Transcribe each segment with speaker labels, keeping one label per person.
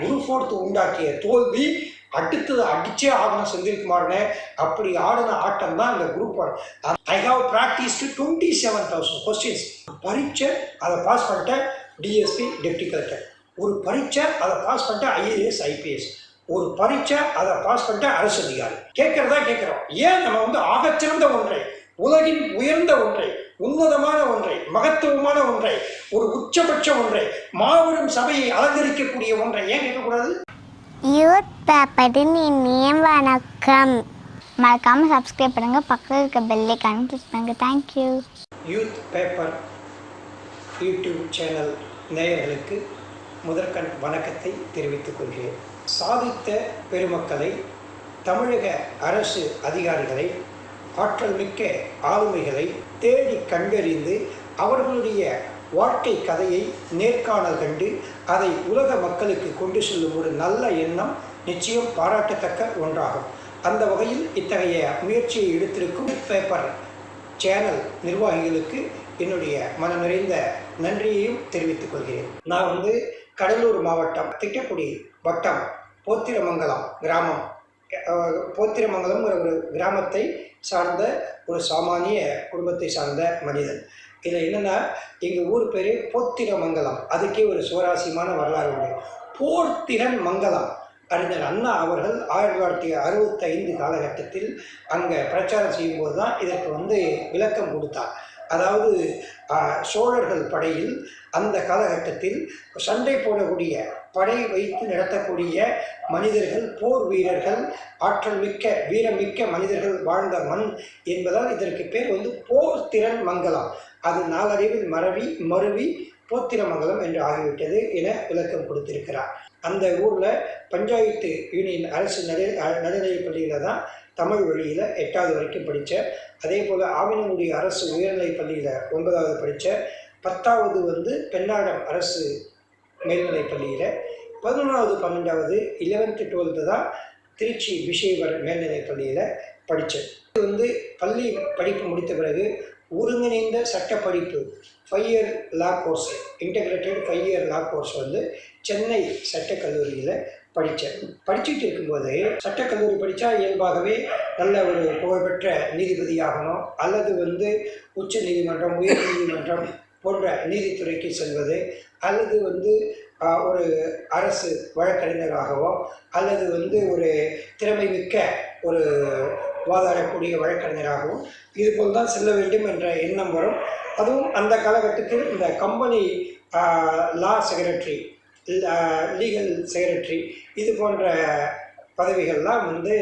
Speaker 1: குரு உண்டாக்கிய தோல்வி அடுத்தது அடிச்சே ஆகணும் செந்தில்குமார்னு அப்படி ஆடின ஆட்டம் தான் இந்த group one I have practised twenty seven thousand questions பரீட்சை அதை பாஸ் பண்ணிட்டேன். டிஎஸ்பி டெப்டி கலெக்டர் ஒரு பரீட்சை அதை பாஸ் பண்ணிட்டேன். ஐஏஎஸ் ஐபிஎஸ் ஒரு பரீட்சை அதை பாஸ் பண்ணிட்டேன். அரசு அதிகாரி. கேட்கறதா கேட்குறோம். ஏன் நம்ம வந்து ஆகச்சிறந்த ஒன்றை உலகின் உயர்ந்த ஒன்றை உன்னதமான ஒன்றை மகத்துவமான ஒன்றை ஒரு உச்சபட்ச ஒன்றை மாபெரும் சபையை அலங்கரிக்கக்கூடிய ஒன்றை ஏன் கேட்கக்கூடாது?
Speaker 2: யூத் பேப்பரின் இனிய வணக்கம். மறக்காமல் சப்ஸ்கிரைப் பண்ணுங்கள் பக்கத்தில் இருக்க பெல்லைக்கான கிளிக் பண்ணுங்கள் thank you
Speaker 1: youth paper YouTube channel நேயர்களுக்கு முதற்கண் வணக்கத்தை தெரிவித்துக் கொள்கிறேன். சாதித்த பெருமக்களை தமிழக அரசு அதிகாரிகளை ஆற்றல் மிக்க ஆளுமைகளை தேடி கண்டறிந்து அவர்களுடைய வாழ்க்கை கதையை நேர்காணல் கண்டு அதை உலக மக்களுக்கு கொண்டு செல்லும் ஒரு நல்ல எண்ணம் நிச்சயம் பாராட்டத்தக்க ஒன்றாகும். அந்த வகையில் இத்தகைய முயற்சியை எடுத்திருக்கும் பேப்பர் சேனல் நிர்வாகிகளுக்கு என்னுடைய மன நிறைந்த நன்றியையும் தெரிவித்துக் கொள்கிறேன். நான் வந்து கடலூர் மாவட்டம் திட்டக்குடி வட்டம் போத்திரமங்கலம் கிராமம். போத்திரமங்கலம்ங்கிற ஒரு கிராமத்தை சார்ந்த ஒரு சாமானிய குடும்பத்தை சார்ந்த மனிதன். இதில் என்னென்னா எங்கள் ஊர் பேர் போத்திரமங்கலம். அதுக்கே ஒரு சுவாரஸ்யமான வரலாறு உண்டு. போர்த்திறன் மங்கலம். அறிஞர் அண்ணா அவர்கள் ஆயிரத்தி தொள்ளாயிரத்தி அறுபத்தைந்து காலகட்டத்தில் அங்கே பிரச்சாரம் செய்யும்போது தான் இதற்கு வந்து விளக்கம் கொடுத்தார். அதாவது சோழர்கள் படையில் அந்த காலகட்டத்தில் சண்டை போடக்கூடிய படை வைத்து நடத்தக்கூடிய மனிதர்கள் போர் வீரர்கள் ஆற்றல் மிக்க வீரமிக்க மனிதர்கள் வாழ்ந்த மண் என்பதால் இதற்கு பேர் வந்து போர் திறன் மங்கலம். அது நாளடைவில் மறவி மருவி போத்திரமங்கலம் என்று ஆகிவிட்டது என விளக்கம் கொடுத்திருக்கிறார். அந்த ஊரில் பஞ்சாயத்து யூனியன் அரசு நடை நடுநிலைப் பள்ளியில் தான் தமிழ் வழியில் எட்டாவது வரைக்கும் படித்தேன் அதே போல் ஆவினங்குடி அரசு உயர்நிலைப் பள்ளியில் ஒன்பதாவது படித்த பத்தாவது வந்து பெண்ணாடம் அரசு மேல்நிலைப் பள்ளியில் பதினொன்றாவது பன்னெண்டாவது இலவன்த்து டுவெல்த்து தான் திருச்சி விஷயவர் மேல்நிலைப் பள்ளியில் படித்தேன் இது வந்து பள்ளி படிப்பு முடித்த பிறகு ஒருங்கிணைந்த சட்ட படிப்பு five year law course integrated five year law course வந்து சென்னை சட்டக்கல்லூரியில் படித்தேன் படிச்சுட்டு இருக்கும்போது சட்டக்கல்லூரி படித்தா இயல்பாகவே நல்ல ஒரு புகழ்பெற்ற நீதிபதியாகணும். அல்லது வந்து உச்ச நீதிமன்றம் உயர் நீதிமன்றம் போன்ற நீதித்துறைக்கு செல்வது அல்லது வந்து ஒரு அரசு வழக்கறிஞராகவோ அல்லது வந்து ஒரு திறமை மிக்க ஒரு வாதாடக்கூடிய வழக்கறிஞராகவும் இதுபோல் தான் செல்ல வேண்டும் என்ற எண்ணம் வரும். அதுவும் அந்த காலகட்டத்தில் இந்த company law secretary legal secretary இது போன்ற பதவிகள்லாம் வந்து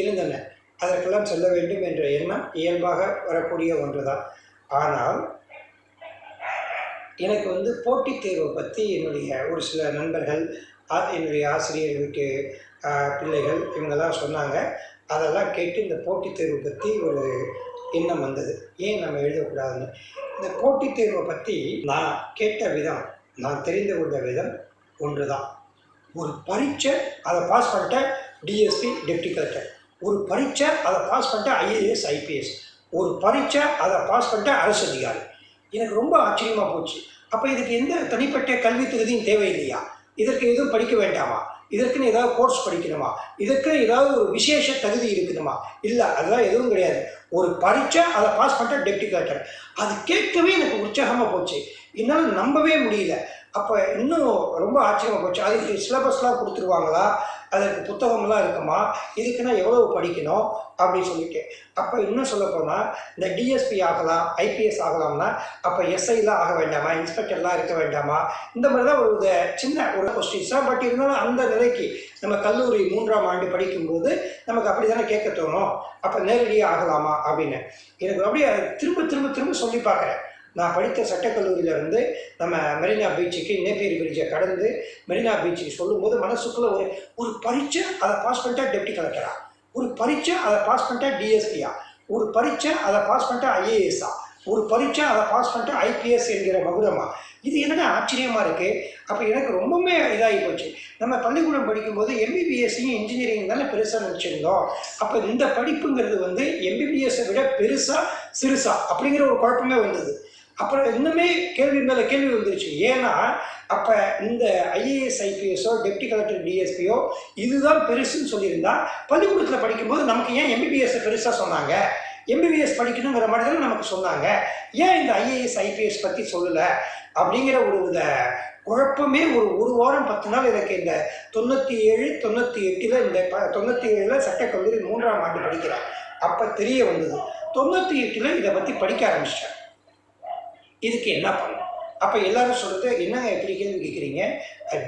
Speaker 1: இருந்தன. அதற்கெல்லாம் செல்ல வேண்டும் என்ற எண்ணம் இயல்பாக வரக்கூடிய ஒன்று தான் ஆனால் எனக்கு வந்து போட்டித் தேர்வை பற்றி என்னுடைய ஒரு சில நண்பர்கள் என்னுடைய ஆசிரியர் வீட்டு பிள்ளைகள் இவங்கெல்லாம் சொன்னாங்க. அதெல்லாம் கேட்டு இந்த போட்டித் தேர்வு பற்றி ஒரு எண்ணம் வந்தது. ஏன் நம்ம எழுதக்கூடாதுன்னு? இந்த போட்டித் தேர்வை பற்றி நான் கேட்ட விதம் நான் தெரிந்து கொண்ட விதம் ஒன்று தான் ஒரு பரீட்சை அதை பாஸ் பண்ணிட்டேன் டிஎஸ்பி டெப்டி கலெக்டர் ஒரு பரீட்சை அதை பாஸ் பண்ணிட்டேன் ஐஏஎஸ் ஐபிஎஸ் ஒரு பரீட்சை அதை பாஸ் பண்ணிட்டேன் அரசு அதிகாரி. எனக்கு ரொம்ப ஆச்சரியமாக போச்சு. அப்போ இதுக்கு எந்த தனிப்பட்ட கல்வி தகுதியும் தேவையில்லையா? இதற்கு எதுவும் படிக்க வேண்டாமா? இதற்குன்னு ஏதாவது கோர்ஸ் படிக்கணுமா? இதற்குன்னு ஏதாவது ஒரு விசேஷ தகுதி இருக்கணுமா? இல்லை அதெல்லாம் எதுவும் கிடையாது. ஒரு பரீட்சை அதை பாஸ் பண்ணிட்டா டெப்டி கலெக்டர் அது கேட்கவே எனக்கு உற்சாகமாக போச்சு. என்னால் நம்பவே முடியல. அப்போ இன்னும் ரொம்ப ஆச்சரியமாக போச்சு. அதுக்கு சிலபஸ்லாம் கொடுத்துருவாங்களா? அதற்கு புத்தகம்லாம் இருக்குமா? இதுக்குன்னா எவ்வளவு படிக்கணும்? அப்படின்னு சொல்லிட்டு. அப்போ இன்னும் சொல்ல போனால் இந்த டிஎஸ்பி ஆகலாம் ஐபிஎஸ் ஆகலாம்னா அப்போ எஸ்ஐலாம் ஆக வேண்டாமா? இன்ஸ்பெக்டர்லாம் இருக்க வேண்டாமா? இந்த மாதிரி தான் ஒரு சின்ன ஒரு கொஸ்டின்ஸ் தான் பட் இருந்தாலும் அந்த நிலைக்கு நம்ம கல்லூரி மூன்றாம் ஆண்டு படிக்கும்போது நமக்கு அப்படி தானே கேட்க தோணும்? அப்போ நேரடியாக ஆகலாமா அப்படின்னு. எனக்கு அப்படியே திரும்ப திரும்ப திரும்ப சொல்லி பார்க்குறேன். நான் படித்த சட்டக்கல்லூரியிலேருந்து நம்ம மெரினா பீச்சுக்கு நேப்பியர் பிரிட்ஜை கடந்து மெரினா பீச்சுக்கு சொல்லும்போது மனசுக்குள்ளே ஒரு ஒரு பரீட்சை அதை பாஸ் பண்ணிட்டா டெப்டி கலெக்டரா ஒரு பரீட்சை அதை பாஸ் பண்ணிட்டா டிஎஸ்பியா ஒரு பரீட்சை அதை பாஸ் பண்ணிட்டா ஐஏஎஸ்ஆ ஒரு பரீட்சை அதை பாஸ் பண்ணிட்டா ஐபிஎஸ் என்கிற மகுடமா? இது என்னடா ஆச்சரியமாக இருக்குது அப்போ எனக்கு ரொம்பவுமே இதாகி போச்சு. நம்ம பள்ளிக்கூடம் படிக்கும்போது எம்பிபிஎஸ்சியும் இன்ஜினியரிங் தானே பெருசாக நினச்சிருந்தோம். அப்போ இந்த படிப்புங்கிறது வந்து எம்பிபிஎஸ்ஸை விட பெருசாக சிறுசா அப்படிங்கிற ஒரு குழப்பமே வந்தது. அப்புறம் இன்னுமே கேள்வி மேலே கேள்வி வந்துருச்சு. ஏன்னா அப்போ இந்த ஐஏஎஸ் ஐபிஎஸ்ஸோ டெப்டி கலெக்டர் டிஎஸ்பியோ இதுதான் பெருசுன்னு சொல்லியிருந்தா பள்ளிக்கூடத்தில் படிக்கும்போது நமக்கு ஏன் எம்பிபிஎஸ்ஸை பெருசாக சொன்னாங்க? எம்பிபிஎஸ் படிக்கணுங்கிற மாதிரி தானே நமக்கு சொன்னாங்க. ஏன் இந்த ஐஏஎஸ் ஐபிஎஸ் பற்றி சொல்லலை? அப்படிங்கிற ஒரு வித குழப்பமே ஒரு ஒரு வாரம் பத்து நாள் எனக்கு இந்த தொண்ணூற்றி ஏழு தொண்ணூற்றி எட்டில் இந்த ப தொண்ணூற்றி ஏழில் சட்டக்கல்லூரி மூன்றாம் ஆண்டு படிக்கிறேன். அப்போ தெரிய வந்தது. தொண்ணூற்றி எட்டில் இதை பற்றி படிக்க ஆரம்பிச்சிட்டேன். இதுக்கு என்ன பண்ணணும்? அப்போ எல்லாரும் சொல்கிறது என்ன எப்படி கேள்வி கேட்குறீங்க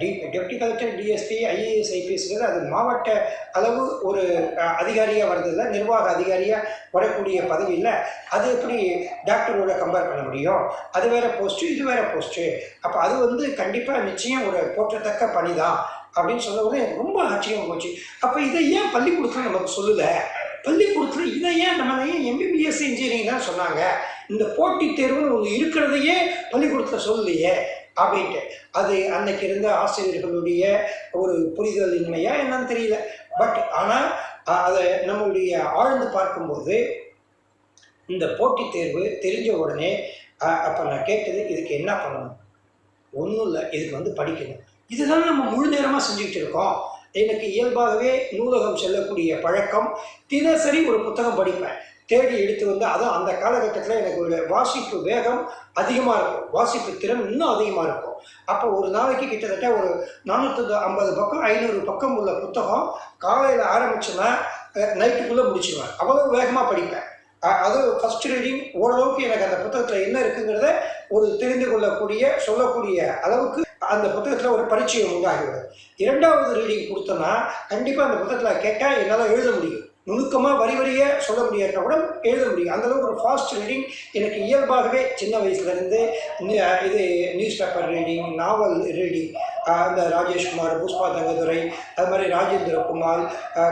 Speaker 1: D deputy collector DSP IAS ஐபிஎஸ்ங்கிறது அது மாவட்ட அளவு ஒரு அதிகாரியாக வர்றதில்ல நிர்வாக அதிகாரியாக வரக்கூடிய பதவி இல்லை. அது எப்படி டாக்டரோட கம்பேர் பண்ண முடியும்? அது வேறு போஸ்ட்டு இது வேறு போஸ்ட்டு அப்போ அது வந்து கண்டிப்பாக நிச்சயம் ஒரு போற்றத்தக்க பணி தான் அப்படின்னு சொன்ன உடனே எனக்கு ரொம்ப ஆச்சரியம் போச்சு. அப்போ இதை ஏன் பள்ளிக்கூடத்தில் நமக்கு சொல்லலை? பள்ளிக்கூடத்தில் இதை ஏன் நம்ம ஏன் எம்பிபிஎஸ் இன்ஜினியரிங் தான் சொன்னாங்க? இந்த போட்டித் தேர்வுன்னு ஒன்று இருக்கிறதையே பள்ளிக்கூடத்தில் சொல்லலையே அப்படின்ட்டு. அது அன்னைக்கு இருந்த ஆசிரியர்களுடைய ஒரு புரிதல் இன்மையா என்னன்னு தெரியல. பட் ஆனால் அதை நம்மளுடைய ஆழ்ந்து பார்க்கும்போது இந்த போட்டித் தேர்வு தெரிஞ்ச உடனே அப்போ நான் கேட்டது இதுக்கு என்ன பண்ணணும்? ஒன்றும் இல்லை இதுக்கு வந்து படிக்கணும். இதுதான் நம்ம முழு நேரமாக செஞ்சுக்கிட்டு இருக்கோம். எனக்கு இயல்பாகவே நூலகம் செல்லக்கூடிய பழக்கம். தினசரி ஒரு புத்தகம் படிப்பேன். தேடி எடுத்து வந்து அதுவும் அந்த காலகட்டத்தில் எனக்கு ஒரு வாசிப்பு வேகம் அதிகமாக இருக்கும். வாசிப்பு திறன் இன்னும் அதிகமாக இருக்கும். அப்போ ஒரு நாளைக்கு கிட்டத்தட்ட ஒரு நானூற்றி ஐம்பது பக்கம் ஐநூறு பக்கம் உள்ள புத்தகம் காலையில் ஆரம்பிச்சோன்னா நைட்டுக்குள்ளே முடிச்சிடுவேன் அவ்வளோ வேகமாக படிப்பேன். அது ஃபஸ்ட் ரீடிங் ஓரளவுக்கு எனக்கு அந்த புத்தகத்தில் என்ன இருக்குங்கிறத ஒரு தெரிந்து கொள்ளக்கூடிய சொல்லக்கூடிய அளவுக்கு அந்த புத்தகத்தில் ஒரு பரிச்சயம் உண்டாகிவிடும் இரண்டாவது ரீடிங் கொடுத்தோன்னா கண்டிப்பாக அந்த புத்தகத்தில் கேட்டால் என்னால் எழுத முடியும். நுணுக்கமாக வரி வரியே சொல்ல முடியாட்டா கூட எழுத முடியும். அந்தளவுக்கு ஒரு ஃபாஸ்ட் ரீடிங் எனக்கு இயல்பாகவே சின்ன வயசுலேருந்து இது news paper reading novel reading அந்த ராஜேஷ்குமார் புஷ்பா தங்கதுரை அது மாதிரி ராஜேந்திர குமார்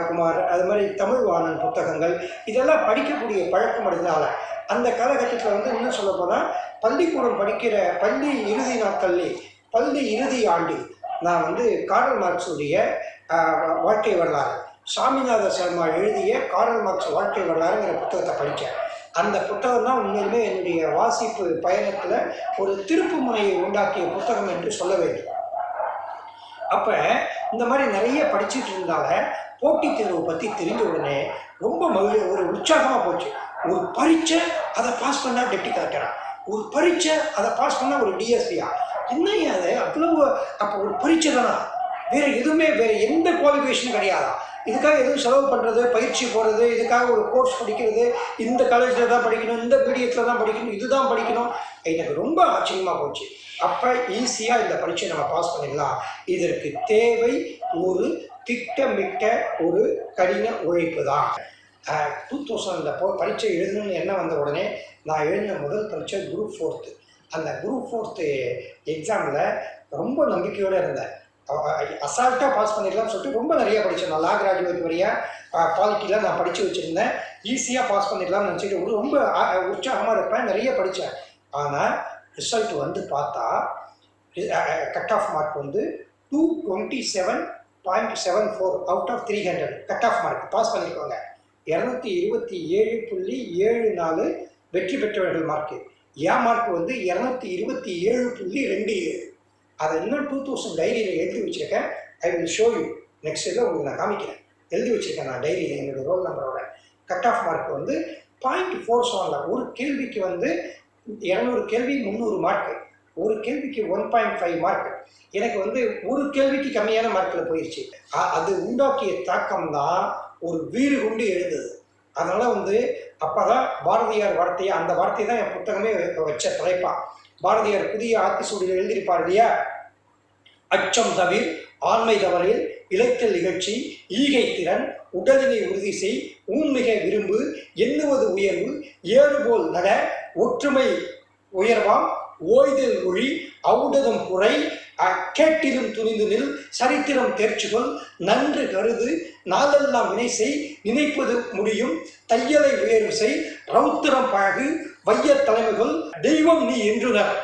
Speaker 1: குமார் அது மாதிரி தமிழ்வாணன் புத்தகங்கள் இதெல்லாம் படிக்கக்கூடிய பழக்கம் இருந்ததால அந்த காலகட்டத்தில் வந்து இன்னும் சொல்ல போனால் பள்ளிக்கூடம் படிக்கிற பள்ளி இறுதி நாட்கள்லேயே பள்ளி இறுதி ஆண்டு நான் வந்து காரல் மார்க்ஸுடைய வாழ்க்கை வரலாறு சாமிநாத சர்மா எழுதிய காரல் மார்க்ஸ் வாழ்க்கை வரலாறுங்கிற புத்தகத்தை படித்தேன். அந்த புத்தகம் தான் உண்மையிலுமே என்னுடைய வாசிப்பு பயணத்தில் ஒரு திருப்பு முனையை உண்டாக்கிய புத்தகம் என்று சொல்ல வேண்டும். அப்போ இந்த மாதிரி நிறைய படிச்சுட்டு இருந்தால போட்டித் தேர்வு பற்றி தெரிஞ்ச உடனே ரொம்ப மகிழ் ஒரு உற்சாகமாக போச்சு. ஒரு பரீட்சை அதை பாஸ் பண்ணால் டெப்டி கலெக்டரா ஒரு பரீட்சை அதை பாஸ் பண்ணால் ஒரு டிஎஸ்பியா என்னையா அது? அவ்வளவு அப்போ ஒரு பரீட்சை தானா வேற எதுவுமே வேற எந்த குவாலிஃபிகேஷனும் கிடையாதா? இதுக்காக எதுவும் செலவு பண்ணுறது பயிற்சி போகிறது இதுக்காக ஒரு கோர்ஸ் படிக்கிறது இந்த காலேஜில் தான் படிக்கணும் இந்த மீடியத்தில் தான் படிக்கணும் இதுதான் படிக்கணும். எனக்கு ரொம்ப ஆச்சரியமாக போச்சு. அப்போ ஈஸியாக இந்த பரீட்சையை நம்ம பாஸ் பண்ணிடலாம். இதற்கு தேவை ஒரு திட்டமிட்ட ஒரு கடின உழைப்பு தான். டூ தௌசண்ட் போ பரீட்சை எழுதணும்னு என்ன வந்த உடனே நான் எழுதின முதல் பரீட்சை குரூப் ஃபோர்த்து அந்த குரூப் ஃபோர்த்து எக்ஸாமில் ரொம்ப நம்பிக்கையோடு இருந்தேன். அசால்ட்டாக பாஸ் பண்ணிடலாம்னு சொல்லிட்டு ரொம்ப நிறைய படித்தேன் நான் லா கிராஜுவேட் வழியாக பாலிட்டிலாம் நான் படித்து வச்சுருந்தேன். ஈஸியாக பாஸ் பண்ணிடலாம்னு நினச்சிட்டு ஒரு ரொம்ப உற்சாகமாக இருப்பேன். நிறைய படித்தேன் ஆனால் ரிசல்ட் வந்து பார்த்தா கட் ஆஃப் மார்க் வந்து two twenty seven point seven four out of three hundred cut off mark pass பண்ணியிருக்காங்க இரநூத்தி இருபத்தி ஏழு புள்ளி ஏழு நாலு வெற்றி பெற்றவர்கள் மார்க்கு என் மார்க் வந்து இரநூத்தி இருபத்தி ஏழு புள்ளி ரெண்டு ஏழு. அதை இன்னும் டூ தௌசண்ட் டைரியில் எழுதி வச்சுருக்கேன். I will show you next இதில் உங்களுக்கு நான் காமிக்கிறேன். எழுதி வச்சுருக்கேன் நான் டைரியில் என்னோட ரோல் நம்பரோட கட் ஆஃப் மார்க் வந்து பாயிண்ட் ஃபோர் செவனில் ஒரு கேள்விக்கு வந்து இரநூறு கேள்வி முந்நூறு மார்க்கு ஒரு கேள்விக்கு ஒன் பாயிண்ட் ஃபைவ் மார்க் எனக்கு வந்து ஒரு கேள்விக்கு கம்மியான மார்க்கில் போயிடுச்சு அது உண்டாக்கிய தாக்கம் தான் ஒரு வீடு கொண்டு எழுந்தது. அதனால் வந்து அப்போ தான் பாரதியார் வார்த்தையை அந்த வார்த்தையை தான் என் புத்தகமே வச்ச தலைப்பா. பாரதியார் புதிய ஆத்திசூடியில் எழுதியிருப்பார் இல்லையா? அச்சம் தவிர் ஆண்மை தவறில் இலத்தல் நிகழ்ச்சி ஈகை திறன் உடலினை உறுதி செய் ஊன்மிக விரும்பு எண்ணுவது உயர்வு ஏறுபோல் நட ஒற்றுமை உயர்வாம் ஓய்தல் மொழி அவுடதம் குறை அ- கேட்டிலும் துணிந்து நில் சரித்திரம் தேர்ச்சிகொள் நன்று கருது நாளெல்லாம் வினை செய் நினைப்பது முடியும். தையலை வேறு செய் ரௌத்திரம் பழகு வைய தலைமைகள் தெய்வம் நீ என்றுனர்.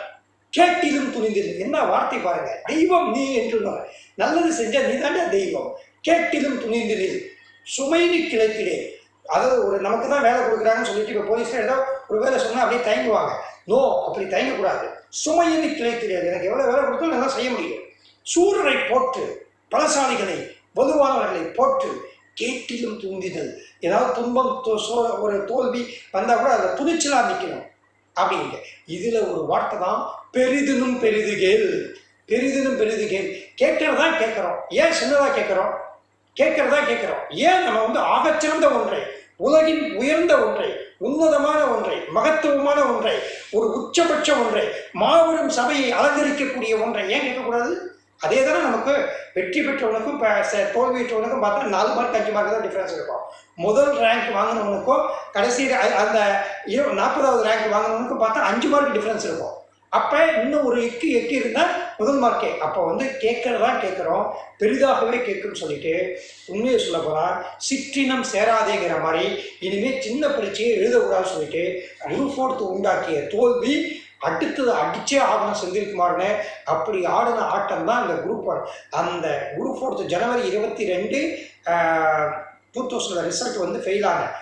Speaker 1: கேட்டிலும் துணிந்திரு என்ன வார்த்தை பாருங்க. தெய்வம் நீ என்றுனர். நல்லது செஞ்ச நீ தெய்வம். கேட்டிலும் துணிந்திரு சுமைனு கிளைத்திடே. அதாவது ஒரு நமக்கு தான் வேலை கொடுக்குறாங்கன்னு சொல்லிட்டு இப்போ போலீஸில் ஏதோ ஒரு வேலை சொன்னால் அப்படியே தயங்குவாங்க. நோ அப்படி தயங்கக்கூடாது. சுமையின்னு கிளை தெரியாது எனக்கு எவ்வளோ வேலை கொடுத்தாலும் நல்லா செய்ய முடியும். சூரரை போட்டு பலசாலிகளை வலுவானவர்களை போட்டு கேட்டிலும் தூண்டிதல். ஏதாவது துன்பம் ஒரு தோல்வி வந்தால் கூட அதை துணிச்சலாக நிற்கணும் அப்படிங்க. இதில் ஒரு வார்த்தை தான் பெரிதினும் பெரிது கேள் பெரிதினும் பெரிது கேள் கேட்கறதா கேட்குறோம். ஏன் சின்னதாக கேட்குறோம்? கேட்கறதா கேட்குறோம். ஏன் நம்ம வந்து ஆகச்சிறந்த ஒன்றை உலகின் உயர்ந்த ஒன்றை உன்னதமான ஒன்றை மகத்துவமான ஒன்றை ஒரு உச்சபட்ச ஒன்றை மாபெரும் சபையை அலங்கரிக்கக்கூடிய ஒன்றை ஏன் கேட்கக்கூடாது? அதே தானே நமக்கு வெற்றி பெற்றவனுக்கும் இப்போ ச- பார்த்தா நாலு மார்க் அஞ்சு மார்க் தான் டிஃப்ரென்ஸ் இருக்கும். முதல் ரேங்க் வாங்கினவனுக்கும் கடைசி அந்த இரு நாற்பதாவது ரேங்க் வாங்கினவனுக்கும் பார்த்தா அஞ்சு மார்க் டிஃப்ரென்ஸ் இருக்கும். அப்போ இன்னும் ஒரு எக்கு எக்கு இருந்தால் முதல் மார்க்கே அப்போ வந்து கேட்கறதான் கேட்குறோம் பெரிதாகவே கேட்குன்னு சொல்லிட்டு உண்மையை சொல்ல போனால் சிற்றினம் சேராதேங்கிற மாதிரி இனிமேல் சின்ன பரீட்சையை எழுதக்கூடாதுன்னு சொல்லிட்டு குரு ஃபோர்த்து உண்டாக்கிய தோல்வி அடுத்தது அடிச்சே ஆகணும் செந்தில்குமார்னு. அப்படி ஆடின ஆட்டம் தான் இந்த குரூப் ஒன் அந்த குரூப் ஃபோர்த்து ஜனவரி இருபத்தி ரெண்டு டூ தௌசண்டில் ரிசல்ட் வந்து ஃபெயில் ஆனேன்.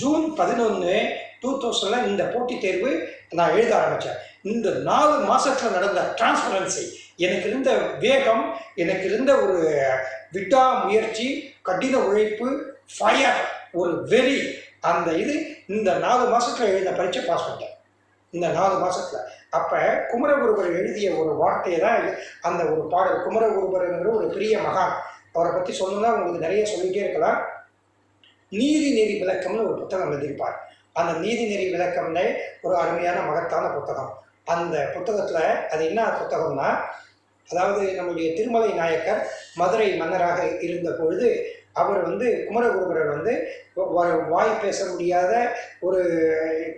Speaker 1: ஜூன் பதினொன்று டூ தௌசண்டில் இந்த போட்டித் தேர்வு நான் எழுத ஆரம்பித்தேன் இந்த நாலு மாதத்தில் நடந்த டிரான்ஸ்பரன்சி எனக்கு இருந்த வேகம் எனக்கு இருந்த ஒரு விட்டா முயற்சி கடின உழைப்பு ஃபயர் ஒரு வெறி அந்த இது இந்த நாலு மாதத்தில் எழுதின பரீட்சை பாஸ் பண்ணிட்டேன். இந்த நாலு மாதத்தில் அப்போ குமரகுருபர் எழுதிய ஒரு வார்த்தையை தான் அந்த ஒரு பாடல் குமரகுருபருங்கிற ஒரு பெரிய மகான். அவரை பற்றி சொல்லணும்னா உங்களுக்கு நிறைய சொல்லிகிட்டே இருக்கலாம். நீதி நெறி விளக்கம்னு ஒரு புத்தகம் எழுதியிருப்பார். அந்த நீதி நெறி விளக்கம்னே ஒரு அருமையான மகத்தான புத்தகம். அந்த புத்தகத்தில் அது என்ன புத்தகம்னா அதாவது நம்முடைய திருமலை நாயக்கர் மதுரை மன்னராக இருந்த பொழுது அவர் வந்து குமரகுருபரர் வந்து வாய் பேச முடியாத ஒரு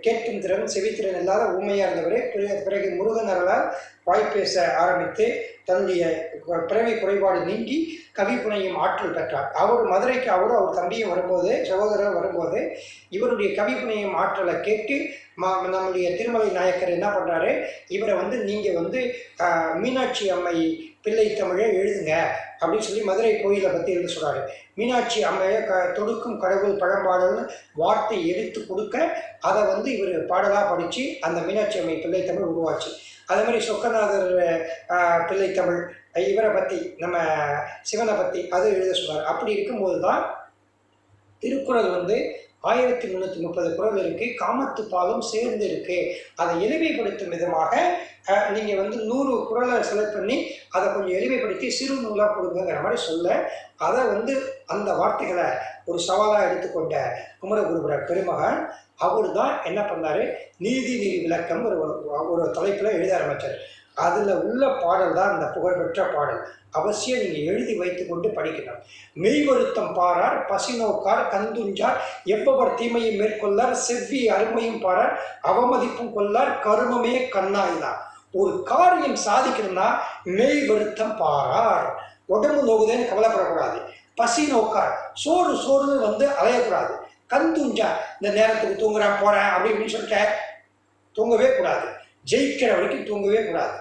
Speaker 1: கேட்கும் திறன் செவித்திறன் இல்லாத ஊமையாக இருந்தவர். பிறகு- பிறகு முருகன் அருளால் வாய் பேச ஆரம்பித்து தன்னுடைய பிறவி குறைபாடு நீங்கி கவி புனையும் ஆற்றல் பெற்றார். அவர் மதுரைக்கு அவரும் அவர் தம்பியும் வரும்போது சகோதரர் வரும்போது இவருடைய கவி புனையும் ஆற்றலை கேட்டு மா நம்முடைய திருமலை நாயக்கர் என்ன பண்ணுறாரு இவரை வந்து நீங்கள் வந்து மீனாட்சி அம்மை பிள்ளை தமிழை எழுதுங்க. அப்படின்னு சொல்லி மதுரை கோயிலை பற்றி எழுத சொல்கிறாரு மீனாட்சி அம்மையை க தொடுக்கும் கடவுள் பழம்பாடல்னு வார்த்தை எடுத்து கொடுக்க அதை வந்து இவர் பாடலாக படித்து அந்த மீனாட்சி அம்மை பிள்ளை தமிழ் உருவாச்சு. அதே மாதிரி சொக்கநாதர் பிள்ளைத்தமிழ் பிள்ளை தமிழ் இவரை பற்றி நம்ம சிவனை பற்றி அதை எழுத சொல்கிறார் அப்படி இருக்கும்போது தான் திருக்குறள் வந்து ஆயிரத்தி முந்நூற்றி முப்பது குரல் இருக்குது காமத்து பாலும் சேர்ந்து இருக்கு அதை எளிமைப்படுத்தும் விதமாக நீங்கள் வந்து நூறு குரலை செலக்ட் பண்ணி அதை கொஞ்சம் எளிமைப்படுத்தி சிறு நூலாக கொடுங்கிற மாதிரி சொல்ல அதை வந்து அந்த வார்த்தைகளை ஒரு சவாலாக எடுத்துக்கொண்ட குமரகுருபுரர் பெருமகன் அவர் தான் என்ன பண்ணாரு? நீதி நீதி விளக்கம் ஒரு ஒரு தலைப்பில் எழுத ஆரம்பித்தார் அதில் உள்ள பாடல் தான் அந்த புகழ்பெற்ற பாடல். அவசியம் நீங்கள் எழுதி வைத்துக்கொண்டு படிக்கணும். மெய் வருத்தம் பாரார் பசி நோக்கார் கந்துஞ்சார் எவ்வவர் தீமையும் மேற்கொள்ளார் செவ்வி அருமையும் பாரார் அவமதிப்பும் கொள்ளார் கருமமே கண்ணாய்தான் ஒரு காரியம் சாதிக்கணும்னா மெய் வருத்தம் பாரார். உடம்பு நோகுதேன்னு கவலைப்படக்கூடாது. பசி நோக்கார் சோறு சோறுன்னு வந்து அலையக்கூடாது. கந்துஞ்சா இந்த நேரத்துக்கு தூங்குறேன் போகிறேன் அப்படி இப்படின்னு சொல்லிட்டு தூங்கவே கூடாது. ஜெயிக்கிற வரைக்கும் தூங்கவே கூடாது.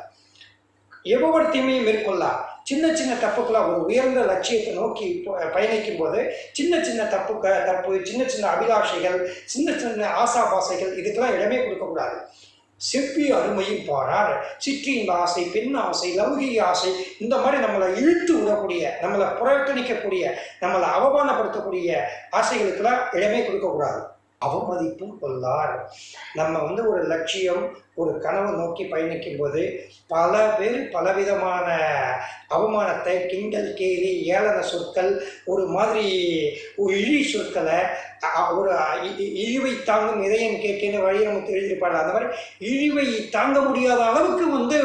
Speaker 1: எவ்வொரு தீமையும் மேற்கொள்ளலாம் சின்ன சின்ன தப்புக்கெல்லாம் ஒரு உயர்ந்த லட்சியத்தை நோக்கி பயணிக்கும் போது சின்ன சின்ன தப்புக்க தப்பு சின்ன சின்ன அபிலாஷைகள் சின்ன சின்ன ஆசாபாசைகள் இதுக்கெல்லாம் இடமே கொடுக்கக்கூடாது. செவ்வி அருமையும் பாரார். சிற்றின் ஆசை பெண் ஆசை லௌகிக ஆசை இந்த மாதிரி நம்மளை இழுத்து விடக்கூடிய நம்மளை புறக்கணிக்கக்கூடிய நம்மளை அவமானப்படுத்தக்கூடிய ஆசைகளுக்கெல்லாம் இடமே கொடுக்கக்கூடாது. அவமதிப்பும் கொள்ளார். நம்ம வந்து ஒரு லட்சியம் ஒரு கனவு நோக்கி பயணிக்கும் போது பல பேர் பலவிதமான அவமானத்தை கிண்டல் கேலி ஏளன சொற்கள் ஒரு மாதிரி ஒரு இழி சொற்களை ஒரு இழிவை தாங்கும் இதயம் கேட்கின்ற வழியை நமக்கு எழுதியிருப்பாரு அந்த மாதிரி இழிவை தாங்க முடியாத அளவுக்கு வந்து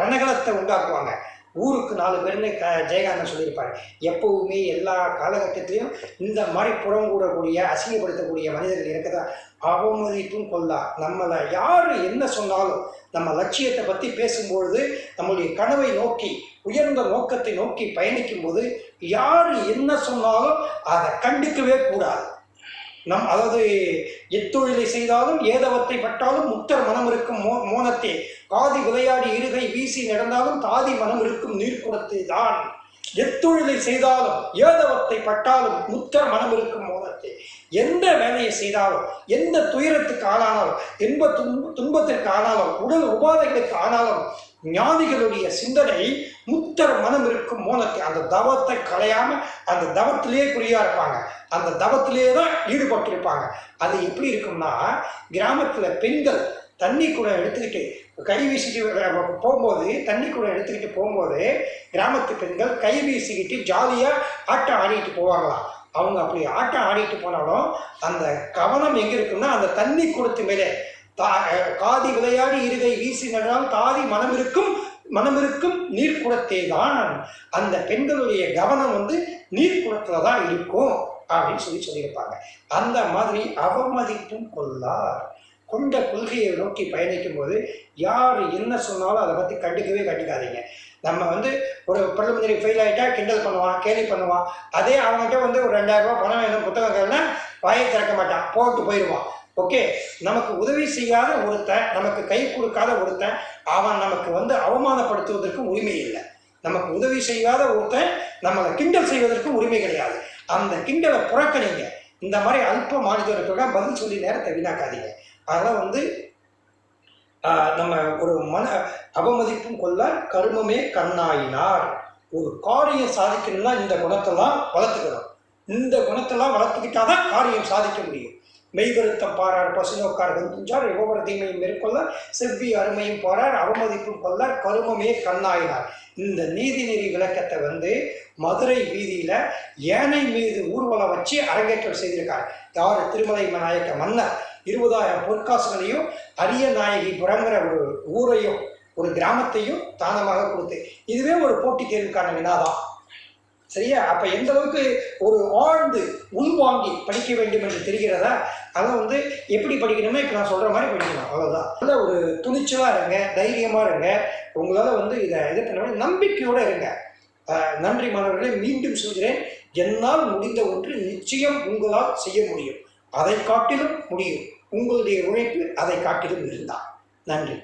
Speaker 1: ரணகலத்தை உண்டாக்குவாங்க. ஊருக்கு நாலு பேர்னு க ஜெயகாந்தன் சொல்லியிருப்பார். எப்பவுமே எல்லா காலகட்டத்திலையும் இந்த மாதிரி புறங்கூடக்கூடிய அசிங்கப்படுத்தக்கூடிய மனிதர்கள் இருக்கதா? அவமதிப்பும் கொள்ளா நம்மளை யார் என்ன சொன்னாலும் நம்ம லட்சியத்தை பற்றி பேசும்பொழுது நம்மளுடைய கனவை நோக்கி உயர்ந்த நோக்கத்தை நோக்கி பயணிக்கும் போது யார் என்ன சொன்னாலும் அதை கண்டுக்கவே கூடாது. நம் அதாவது எத்தொழிலை செய்தாலும் ஏதவத்தை பட்டாலும் முக்தர் மனம் இருக்கும் மோ மோனத்தை தாதி விளையாடி இருகை வீசி நடந்தாலும் தாதி மனம் இருக்கும் நீர்க்குடத்தை தான். எத்தொழிலை செய்தாலும் ஏதவத்தை பட்டாலும் முத்தர் மனம் இருக்கும் மோனத்தை எந்த வேலையை செய்தாலும் எந்த துயரத்துக்கு ஆனாலும் இன்ப துன்ப துன்பத்திற்கு ஆனாலும் உடல் உபாதைகளுக்கு ஆனாலும் ஞானிகளுடைய சிந்தனை முத்தர் மனம் இருக்கும் மோனத்தை அந்த தவத்தை களையாம அந்த தவத்திலேயே குறியா இருப்பாங்க. அந்த தவத்திலேயே தான் ஈடுபட்டிருப்பாங்க. அது எப்படி இருக்கும்னா கிராமத்துல பெண்கள் தண்ணி கூட எடுத்துக்கிட்டு கை வீசிட்டு போகும்போது தண்ணி கூட எடுத்துக்கிட்டு போகும்போது கிராமத்து பெண்கள் கை வீசிக்கிட்டு ஜாலியாக ஆட்டம் ஆடிக்கிட்டு போவாங்களாம். அவங்க அப்படி ஆட்டம் ஆடிட்டு போனாலும் அந்த கவனம் எங்கே இருக்குன்னா அந்த தண்ணி குடத்து மேலே தா காதி விளையாடி இருகை வீசினால் தாதி மனம் இருக்கும் மனம் இருக்கும் தான். அந்த பெண்களுடைய கவனம் வந்து நீர்க்குடத்துல தான் இருக்கும் அப்படின்னு சொல்லி சொல்லியிருப்பாங்க. அந்த மாதிரி அவமதிப்பும் கொள்ளார். கொண்ட கொள்கையை நோக்கி பயணிக்கும் போது யார் என்ன சொன்னாலும் அதை பற்றி கண்டுக்கவே கண்டுக்காதீங்க. நம்ம வந்து ஒரு பிரதமந்திரி ஃபெயில் ஆகிட்டா கிண்டல் பண்ணுவான் கேலி பண்ணுவான். அதே அவங்ககிட்ட வந்து ஒரு ரெண்டாயிரம் பணம் வேணும் புத்தகம் கேளுனா வாயை திறக்க மாட்டான் போட்டு போயிடுவான். ஓகே? நமக்கு உதவி செய்யாத ஒருத்தன் நமக்கு கை கொடுக்காத ஒருத்தன் அவன் நமக்கு வந்து அவமானப்படுத்துவதற்கு உரிமை இல்லை. நமக்கு உதவி செய்யாத ஒருத்தன் நம்மளை கிண்டல் செய்வதற்கும் உரிமை கிடையாது. அந்த கிண்டலை புறக்கணிங்க. இந்த மாதிரி அல்ப மாநிலத்தோட பதில் சொல்லி நேரத்தை வீணாக்காதீங்க. அதெல்லாம் வந்து நம்ம ஒரு மன அவமதிப்பும் கொள்ள கருமமே கண்ணாயினார். ஒரு காரியம் சாதிக்கணும்னா இந்த குணத்தெல்லாம் வளர்த்துக்கணும். இந்த குணத்தெல்லாம் வளர்த்துக்கிட்டாதான் காரியம் சாதிக்க முடியும். மெய்வருத்தம் பாரார் பசுநோக்கார் வந்துஞ்சார் யோகர தீமையும் மேற்கொள்ள செவ்வி அருமையும் பாரார் அவமதிப்பும் கொள்ளார் கருமமே கண்ணாயினார். இந்த நீதிநெறி விளக்கத்தை வந்து மதுரை வீதியில யானை மீது ஊர்வலம் வச்சு அரங்கேற்றம் செய்திருக்கார். யார்? திருமலை நாயக்க மன்னர். இருபதாயிரம் பொற்காசுகளையும் அரிய நாயகிபுரங்கிற ஒரு ஊரையும் ஒரு கிராமத்தையும் தானமாக கொடுத்து இதுவே ஒரு போட்டித் தேர்வுக்கான வினாதான் சரியா? அப்ப எந்த அளவுக்கு ஒரு ஆழ்ந்து உள்வாங்கி படிக்க வேண்டும் என்று தெரிகிறதா? அதை வந்து எப்படி படிக்கணுமோ இப்போ நான் சொல்ற மாதிரி படிக்கணும் அவ்வளோதான் நல்ல ஒரு துணிச்சலா இருங்க தைரியமா இருங்க. உங்களால வந்து இதை இது பண்ண நம்பிக்கையோட இருங்க. நன்றி மாணவர்களே மீண்டும் சொல்கிறேன். என்னால் முடிந்த ஒன்று நிச்சயம் உங்களால் செய்ய முடியும். அதை காட்டிலும் முடியும். உங்களுடைய உழைப்பு அதை காட்டிலும் இருந்தால் நன்றி.